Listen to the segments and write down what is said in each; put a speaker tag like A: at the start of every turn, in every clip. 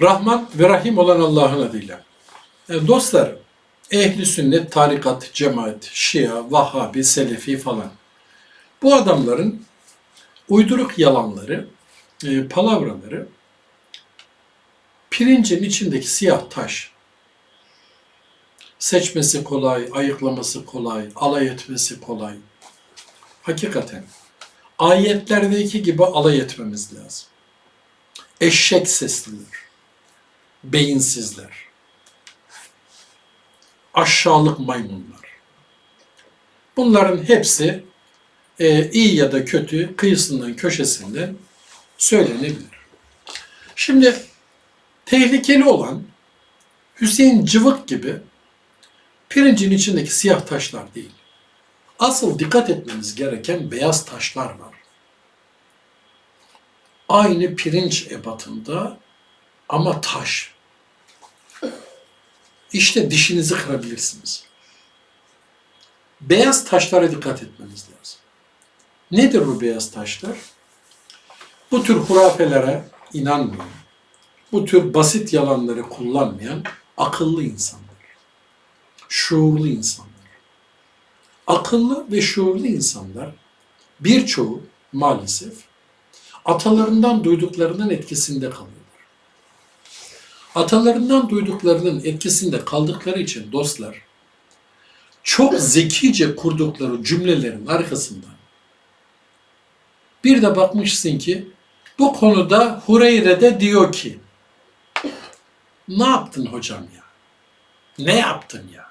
A: Rahman ve Rahim olan Allah'ın adıyla. E, dostlar, ehli sünnet, tarikat, cemaat, şia, vahhabi, selefi falan. Bu adamların uyduruk yalanları, e, palavraları, pirincin içindeki siyah taş, seçmesi kolay, ayıklaması kolay, alay etmesi kolay. Hakikaten ayetlerdeki gibi alay etmemiz lazım. Eşek sesliler, beyinsizler, aşağılık maymunlar. Bunların hepsi e, iyi ya da kötü kıyısından köşesinden söylenebilir. Şimdi tehlikeli olan Hüseyin Cıvık gibi pirincin içindeki siyah taşlar değil. Asıl dikkat etmemiz gereken beyaz taşlar var. Aynı pirinç ebatında ama taş. İşte dişinizi kırabilirsiniz. Beyaz taşlara dikkat etmemiz lazım. Nedir bu beyaz taşlar? Bu tür hurafelere inanmayan, bu tür basit yalanları kullanmayan akıllı insanlar. Şuurlu insanlar. Akıllı ve şuurlu insanlar birçoğu maalesef atalarından duyduklarının etkisinde kalıyorlar. Atalarından duyduklarının etkisinde kaldıkları için dostlar çok zekice kurdukları cümlelerin arkasından bir de bakmışsın ki bu konuda Hureyre de diyor ki ne yaptın hocam ya? Ne yaptın ya?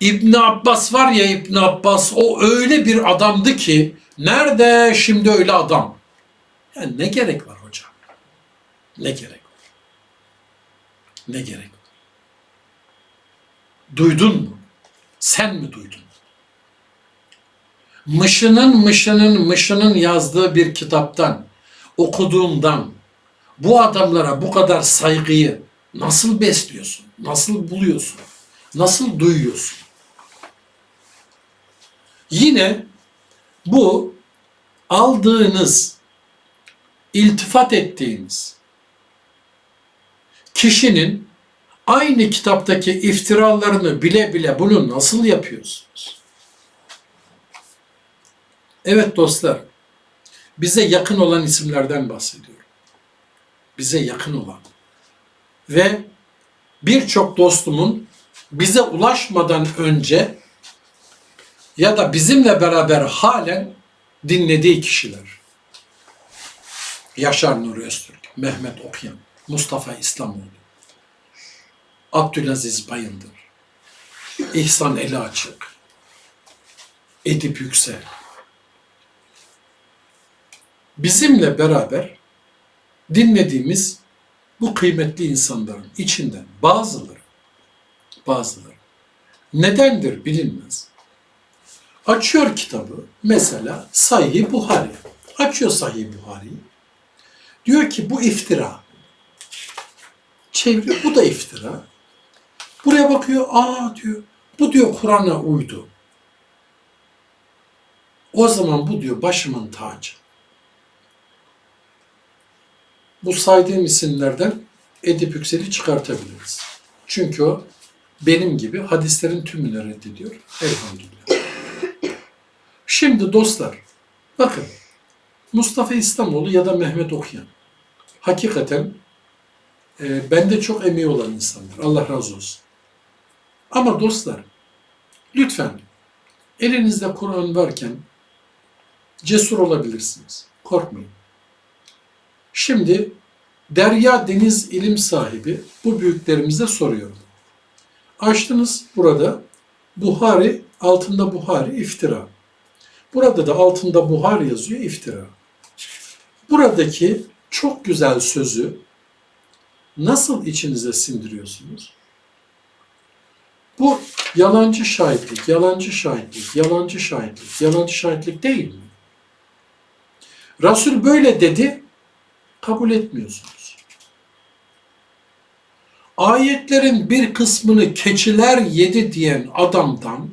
A: İbn Abbas var ya İbn Abbas o öyle bir adamdı ki nerede şimdi öyle adam? Yani ne gerek var hocam? Ne gerek? Ne gerek? Duydun mu? Sen mi duydun? Mışının mışının mışının yazdığı bir kitaptan, okuduğundan bu adamlara bu kadar saygıyı nasıl besliyorsun? Nasıl buluyorsun? Nasıl duyuyorsun? Yine bu aldığınız, iltifat ettiğiniz kişinin aynı kitaptaki iftiralarını bile bile bunu nasıl yapıyorsunuz? Evet dostlar, bize yakın olan isimlerden bahsediyorum. Bize yakın olan. Ve birçok dostumun bize ulaşmadan önce ya da bizimle beraber halen dinlediği kişiler. Yaşar Nuri Öztürk, Mehmet Okyan, Mustafa İslamoğlu, Abdülaziz Bayındır, İhsan Eli Açık, Edip Yüksel. Bizimle beraber dinlediğimiz bu kıymetli insanların içinden bazıları, bazıları nedendir bilinmez. Açıyor kitabı mesela Sahih Buhari. Açıyor Sahih Buhari'yi. Diyor ki bu iftira. Çeviriyor bu da iftira. Buraya bakıyor aa diyor bu diyor Kur'an'a uydu. O zaman bu diyor başımın tacı. Bu saydığım isimlerden Edip Yüksel'i çıkartabiliriz. Çünkü o benim gibi hadislerin tümünü reddediyor. Elhamdülillah. Şimdi dostlar, bakın Mustafa İslamoğlu ya da Mehmet Okyan hakikaten e, bende çok emeği olan insanlar. Allah razı olsun. Ama dostlar, lütfen elinizde Kur'an varken cesur olabilirsiniz. Korkmayın. Şimdi Derya Deniz ilim sahibi bu büyüklerimize soruyorum. Açtınız burada Buhari, altında Buhari iftira. Burada da altında buhar yazıyor iftira. Buradaki çok güzel sözü nasıl içinize sindiriyorsunuz? Bu yalancı şahitlik, yalancı şahitlik, yalancı şahitlik, yalancı şahitlik değil mi? Resul böyle dedi, kabul etmiyorsunuz. Ayetlerin bir kısmını keçiler yedi diyen adamdan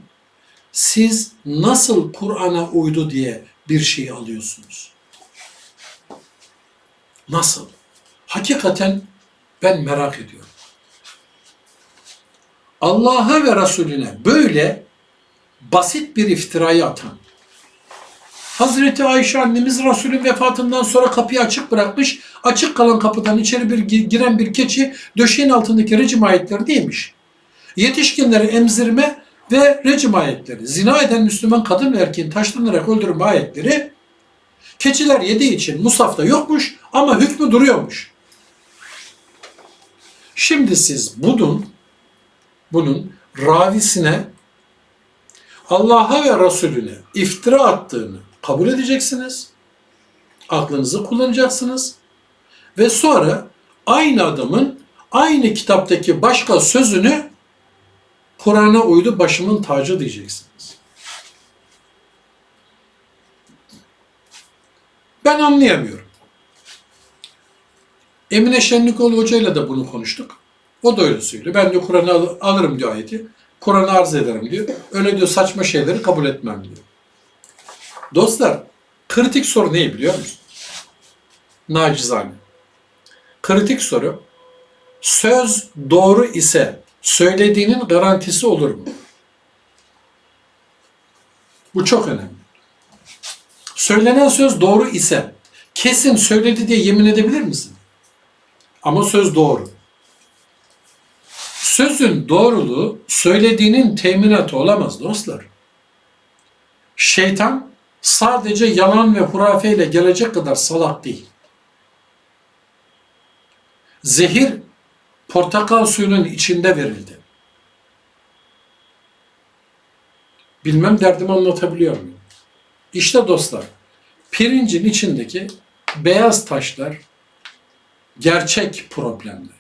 A: siz nasıl Kur'an'a uydu diye bir şey alıyorsunuz? Nasıl? Hakikaten Ben merak ediyorum. Allah'a ve Resulüne böyle basit bir iftirayı atan, Hazreti Ayşe annemiz Resulün vefatından sonra kapıyı açık bırakmış, açık kalan kapıdan içeri bir gi- giren bir keçi döşeğin altındaki rejim ayetleri değilmiş. Yetişkinleri emzirme ve rejim ayetleri, zina eden Müslüman kadın ve erkeğin taşlanarak öldürme ayetleri keçiler yediği için Musaf'ta yokmuş ama hükmü duruyormuş. Şimdi siz bunun bunun ravisine Allah'a ve Resulüne iftira attığını kabul edeceksiniz. Aklınızı kullanacaksınız. Ve sonra aynı adamın aynı kitaptaki başka sözünü Kur'an'a uydu başımın tacı diyeceksiniz. Ben anlayamıyorum. Emine Şenlikoğlu Hoca ile de bunu konuştuk. O da öyle söylüyor. Ben diyor Kur'an'ı al- alırım diyor ayeti. Kur'an'ı arz ederim diyor. Öyle diyor saçma şeyleri kabul etmem diyor. Dostlar, kritik soru ne biliyor musun? Nacizane. Kritik soru, söz doğru ise söylediğinin garantisi olur mu? Bu çok önemli. Söylenen söz doğru ise kesin söyledi diye yemin edebilir misin? Ama söz doğru. Sözün doğruluğu söylediğinin teminatı olamaz dostlar. Şeytan sadece yalan ve hurafeyle gelecek kadar salak değil. Zehir portakal suyunun içinde verildi. Bilmem derdimi anlatabiliyor muyum? İşte dostlar, pirincin içindeki beyaz taşlar gerçek problemler.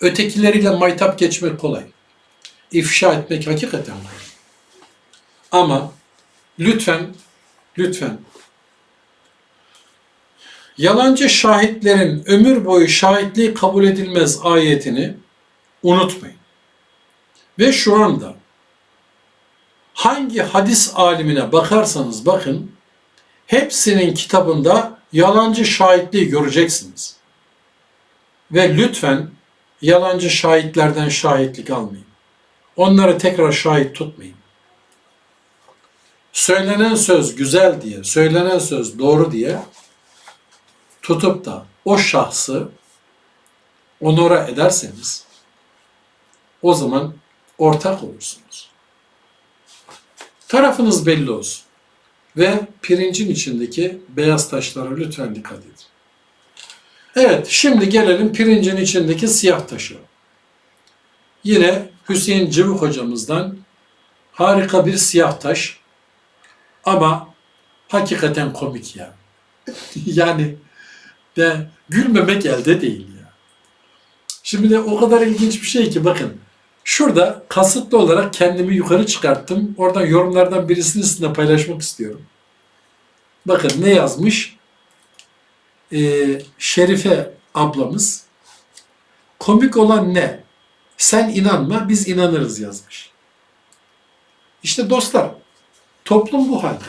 A: Ötekileriyle maytap geçmek kolay. İfşa etmek hakikaten kolay. Ama lütfen, lütfen yalancı şahitlerin ömür boyu şahitliği kabul edilmez ayetini unutmayın. Ve şu anda hangi hadis alimine bakarsanız bakın hepsinin kitabında yalancı şahitliği göreceksiniz. Ve lütfen yalancı şahitlerden şahitlik almayın. Onları tekrar şahit tutmayın. Söylenen söz güzel diye, söylenen söz doğru diye tutup da o şahsı onora ederseniz o zaman ortak olursunuz. Tarafınız belli olsun. Ve pirincin içindeki beyaz taşlara lütfen dikkat edin. Evet, şimdi gelelim pirincin içindeki siyah taşı. Yine Hüseyin Cıvık hocamızdan harika bir siyah taş. Ama hakikaten komik ya. yani de gülmemek elde değil ya. Şimdi o kadar ilginç bir şey ki bakın. Şurada kasıtlı olarak kendimi yukarı çıkarttım. Oradan yorumlardan birisini sizinle paylaşmak istiyorum. Bakın ne yazmış? Ee, Şerife ablamız. Komik olan ne? Sen inanma, biz inanırız yazmış. İşte dostlar, toplum bu halde.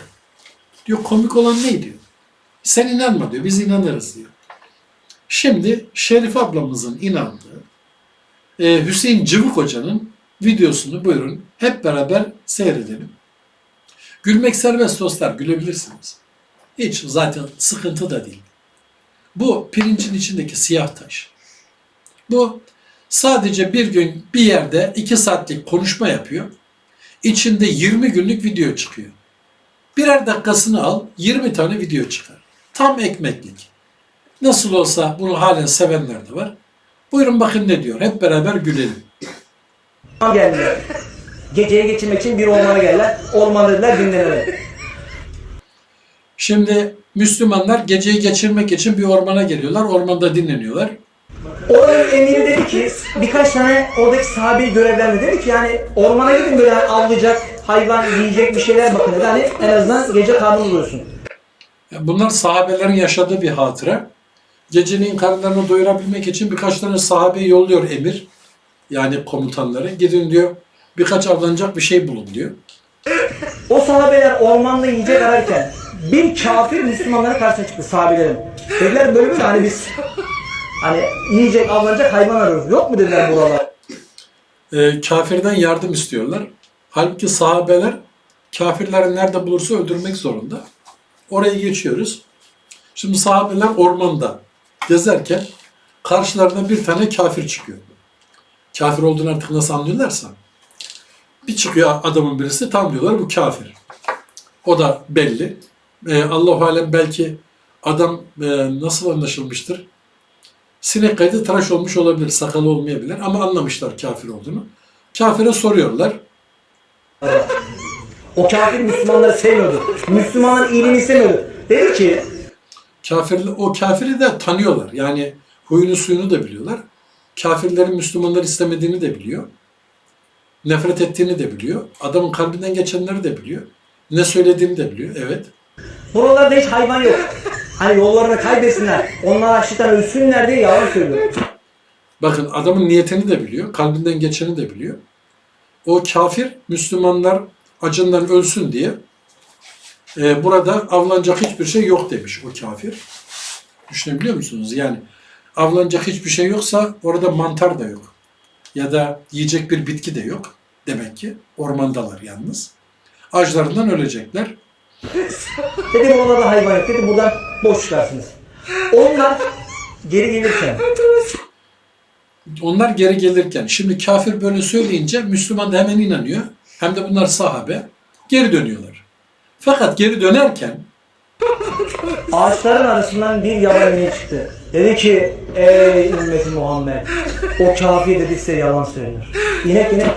A: Diyor komik olan ne diyor? Sen inanma diyor, biz inanırız diyor. Şimdi Şerif ablamızın inandığı e, Hüseyin Cıvık Hoca'nın videosunu buyurun hep beraber seyredelim. Gülmek serbest dostlar, gülebilirsiniz. Hiç zaten sıkıntı da değil. Bu pirincin içindeki siyah taş. Bu sadece bir gün bir yerde iki saatlik konuşma yapıyor. İçinde 20 günlük video çıkıyor. Birer dakikasını al, 20 tane video çıkar. Tam ekmeklik. Nasıl olsa bunu halen sevenler de var. Buyurun bakın ne diyor. Hep beraber gülelim.
B: geldiler. Geceyi geçirmek için bir ormana geldiler. Orman dediler dinlenelim.
A: Şimdi Müslümanlar geceyi geçirmek için bir ormana geliyorlar. Ormanda dinleniyorlar.
B: Oranın emiri dedi ki birkaç tane oradaki sahabeyi görevlendi. Dedi ki yani ormana gidin böyle yani avlayacak, hayvan yiyecek bir şeyler bakın dedi. Hani en azından gece karnını doyursun.
A: Yani Bunlar sahabelerin yaşadığı bir hatıra. Geceliğin karınlarını doyurabilmek için birkaç tane sahabeyi yolluyor emir. Yani komutanları. Gidin diyor birkaç avlanacak bir şey bulun diyor.
B: O sahabeler ormanda yiyecek ararken bir kafir Müslümanlara karşı çıktı sahabelerin. Dediler böyle böyle hani biz Hani yiyecek avlanacak hayvan arıyoruz. Yok mu dediler buralar?
A: e, kafirden yardım istiyorlar. Halbuki sahabeler kafirleri nerede bulursa öldürmek zorunda. Orayı geçiyoruz. Şimdi sahabeler ormanda gezerken karşılarına bir tane kafir çıkıyor. Kafir olduğunu artık nasıl anlıyorlarsa. Bir çıkıyor adamın birisi tam diyorlar bu kafir. O da belli. E, Allah-u Alem belki adam e, nasıl anlaşılmıştır? Sinek kaydı tıraş olmuş olabilir, sakalı olmayabilir ama anlamışlar kafir olduğunu. Kafire soruyorlar.
B: O kafir Müslümanları sevmiyordu. Müslümanların iyiliğini istemiyordu. Dedi ki
A: Kafir, o kafiri de tanıyorlar. Yani huyunu suyunu da biliyorlar. Kafirlerin Müslümanları istemediğini de biliyor. Nefret ettiğini de biliyor. Adamın kalbinden geçenleri de biliyor. Ne söylediğini de biliyor. Evet.
B: buralarda hiç hayvan yok. Hani yollarını kaybetsinler. Onlar açlıktan ölsünler diye yalan söylüyor.
A: Bakın adamın niyetini de biliyor. Kalbinden geçeni de biliyor. O kafir Müslümanlar acından ölsün diye e, burada avlanacak hiçbir şey yok demiş o kafir. Düşünebiliyor musunuz? Yani avlanacak hiçbir şey yoksa orada mantar da yok. Ya da yiyecek bir bitki de yok. Demek ki ormandalar yalnız. Açlarından ölecekler.
B: Dedi buralarda hayvan yok. Dedi buradan boş çıkarsınız. Onlar geri gelirken
A: Onlar geri gelirken şimdi kafir böyle söyleyince Müslüman da hemen inanıyor. Hem de bunlar sahabe. Geri dönüyorlar. Fakat geri dönerken
B: ağaçların arasından bir yaban ineği çıktı. Dedi ki ey ümmeti Muhammed o kafir dedi size yalan söylüyor. İnek inek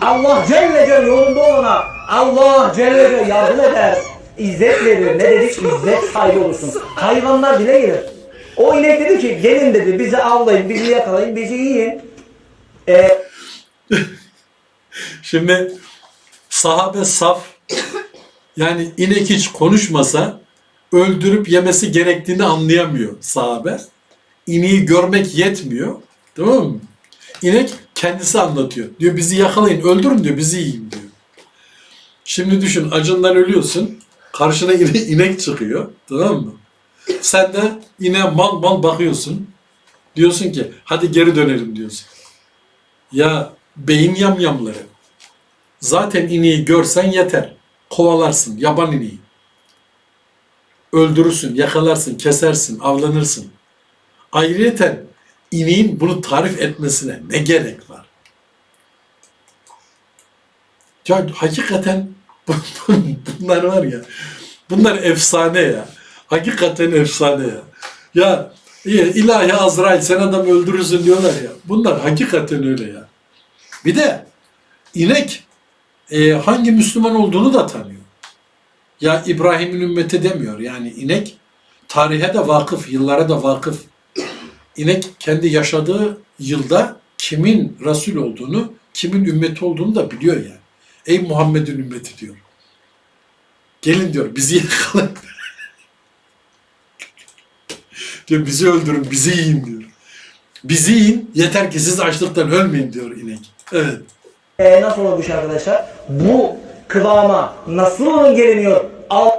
B: Allah Celle Celle yolunda olana Allah Celle Celle yardım eder. İzzet verir. Ne dedik? İzzet sahibi olursun. Hayvanlar bile gelir. O inek dedi ki gelin dedi bizi avlayın, bizi yakalayın, bizi yiyin. Ee,
A: Şimdi sahabe saf yani inek hiç konuşmasa öldürüp yemesi gerektiğini anlayamıyor sahabe. İneği görmek yetmiyor. Tamam mı? İnek kendisi anlatıyor. Diyor bizi yakalayın, öldürün diyor, bizi yiyin diyor. Şimdi düşün acından ölüyorsun. Karşına ine- inek çıkıyor. Tamam mı? Sen de ineğe mal mal bakıyorsun. Diyorsun ki hadi geri dönelim diyorsun. Ya beyin yamyamları. Zaten ineği görsen yeter. Kovalarsın yaban ineği. Öldürürsün, yakalarsın, kesersin, avlanırsın. Ayrıyeten ineğin bunu tarif etmesine ne gerek var? Ya hakikaten bunlar var ya, bunlar efsane ya. Hakikaten efsane ya. Ya ilahi Azrail sen adam öldürürsün diyorlar ya. Bunlar hakikaten öyle ya. Bir de inek e, hangi Müslüman olduğunu da tanıyor. Ya İbrahim'in ümmeti demiyor. Yani inek tarihe de vakıf, yıllara da vakıf. İnek kendi yaşadığı yılda kimin Resul olduğunu, kimin ümmeti olduğunu da biliyor yani. Ey Muhammed'in ümmeti diyor. Gelin diyor bizi yakalayın. diyor bizi öldürün, bizi yiyin diyor. Bizi yiyin yeter ki siz açlıktan ölmeyin diyor inek. Evet.
B: E, nasıl olmuş arkadaşlar? Bu kıvama nasıl geliniyor? Al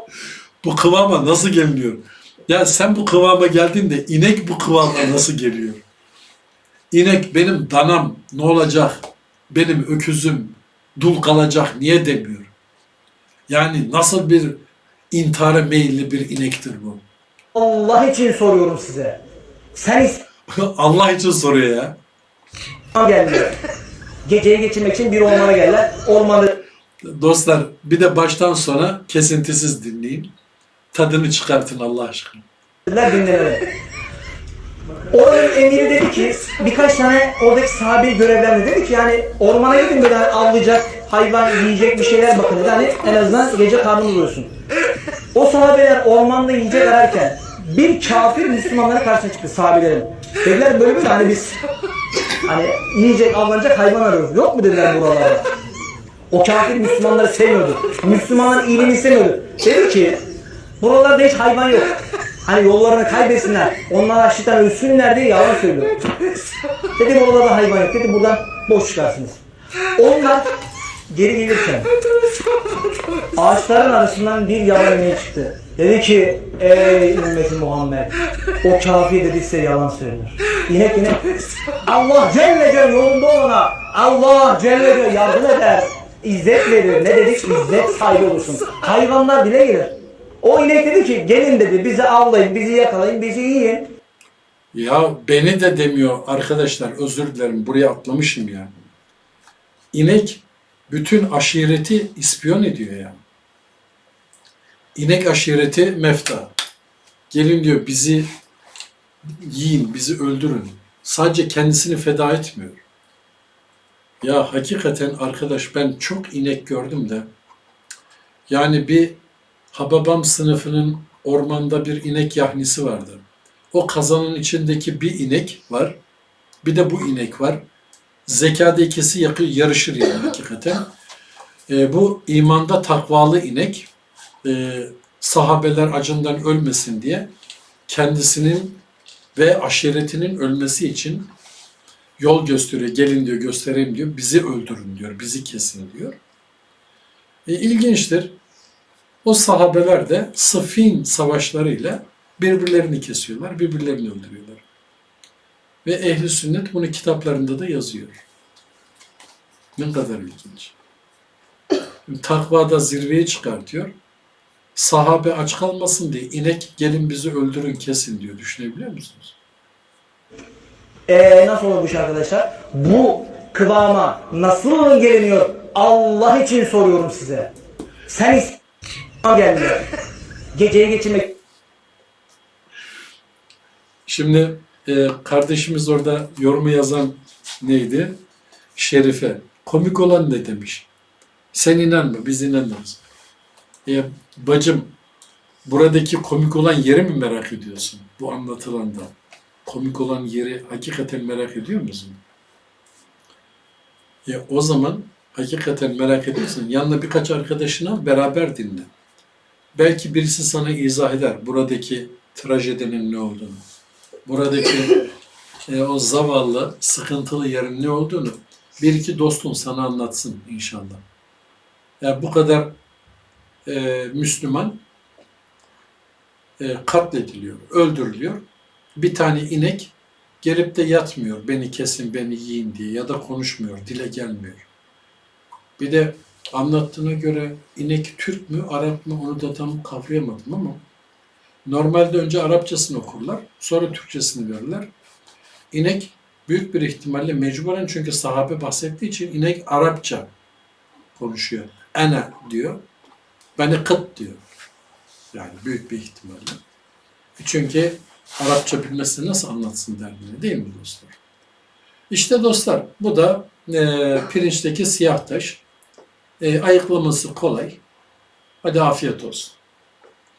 A: Bu kıvama nasıl geliniyor? Ya sen bu kıvama geldiğinde inek bu kıvama nasıl geliyor? İnek benim danam ne olacak? Benim öküzüm dul kalacak niye demiyor? Yani nasıl bir intihara meyilli bir inektir bu?
B: Allah için soruyorum size. Sen
A: Allah için soruyor ya.
B: Geldi. Geceyi geçirmek için bir ormana geldiler. Ormanda
A: Dostlar bir de baştan sona kesintisiz dinleyin. Tadını çıkartın Allah aşkına.
B: dinlenelim. Oranın emiri dedi ki birkaç tane oradaki sahabeyi görevlendi. Dedi ki yani ormana gidin böyle avlayacak hayvan yiyecek bir şeyler bakın dedi. Hani en azından gece karnını doyursun. O sahabeler ormanda yiyecek ararken bir kafir Müslümanlara karşısına çıktı sahabelerin. Dediler böyle böyle hani biz hani yiyecek avlanacak hayvan arıyoruz. Yok mu dediler buralarda. O kafir Müslümanları sevmiyordu. Müslümanların iyiliğini istemiyordu. Dedi ki buralarda hiç hayvan yok. Hani yollarını kaybetsinler. Onlar açlıktan ölsünler diye yalan söylüyor. Dedi buralarda hayvan yok. Dedi buradan boş çıkarsınız. Onlar geri gelirken ağaçların arasından bir yaban ineği çıktı. Dedi ki ey ümmeti Muhammed o kafir dedi size yalan söylüyor. İnek inek. Allah Celle Celle yolunda olana. Allah Celle Celle yardım eder. İzzet verir. Ne dedik? İzzet sahibi olursun. Hayvanlar dile gelir. O inek dedi ki gelin dedi bizi avlayın, bizi yakalayın, bizi yiyin.
A: Ya beni de demiyor arkadaşlar özür dilerim buraya atlamışım ya. İnek bütün aşireti ispiyon ediyor ya. İnek aşireti mefta. Gelin diyor bizi yiyin, bizi öldürün. Sadece kendisini feda etmiyor. Ya hakikaten arkadaş ben çok inek gördüm de. Yani bir Hababam sınıfının ormanda bir inek yahnisi vardı. O kazanın içindeki bir inek var. Bir de bu inek var. Zekada ikisi yarışır yani hakikaten. Ee, bu imanda takvalı inek e, sahabeler acından ölmesin diye kendisinin ve aşiretinin ölmesi için yol gösteriyor. Gelin diyor göstereyim diyor. Bizi öldürün diyor. Bizi kesin diyor. E, ilginçtir. O sahabeler de Sıffin savaşlarıyla birbirlerini kesiyorlar, birbirlerini öldürüyorlar. Ve ehli sünnet bunu kitaplarında da yazıyor. Ne kadar ilginç. Takvada zirveye çıkartıyor. Sahabe aç kalmasın diye inek gelin bizi öldürün kesin diyor. Düşünebiliyor musunuz?
B: Ee, nasıl olmuş arkadaşlar? Bu kıvama nasıl geliniyor? Allah için soruyorum size. Sen İslam'a gelmiyor. Geceyi geçirmek
A: Şimdi e, kardeşimiz orada yorumu yazan neydi? Şerife. Komik olan ne demiş? Sen inanma, biz inanırız. E, bacım, buradaki komik olan yeri mi merak ediyorsun? Bu anlatılanda. Komik olan yeri hakikaten merak ediyor musun? E, o zaman hakikaten merak ediyorsun. Yanına birkaç arkadaşına beraber dinle. Belki birisi sana izah eder buradaki trajedinin ne olduğunu buradaki e, o zavallı, sıkıntılı yerin ne olduğunu bir iki dostun sana anlatsın inşallah. Yani bu kadar e, Müslüman e, katlediliyor, öldürülüyor. Bir tane inek gelip de yatmıyor, beni kesin, beni yiyin diye ya da konuşmuyor, dile gelmiyor. Bir de anlattığına göre inek Türk mü, Arap mı onu da tam kavrayamadım ama Normalde önce Arapçasını okurlar, sonra Türkçesini verirler. İnek büyük bir ihtimalle mecburen çünkü sahabe bahsettiği için inek Arapça konuşuyor. Ene diyor. Beni kıt diyor. Yani büyük bir ihtimalle. Çünkü Arapça bilmesi nasıl anlatsın derdini değil mi dostlar? İşte dostlar bu da e, pirinçteki siyah taş. E, ayıklaması kolay. Hadi afiyet olsun.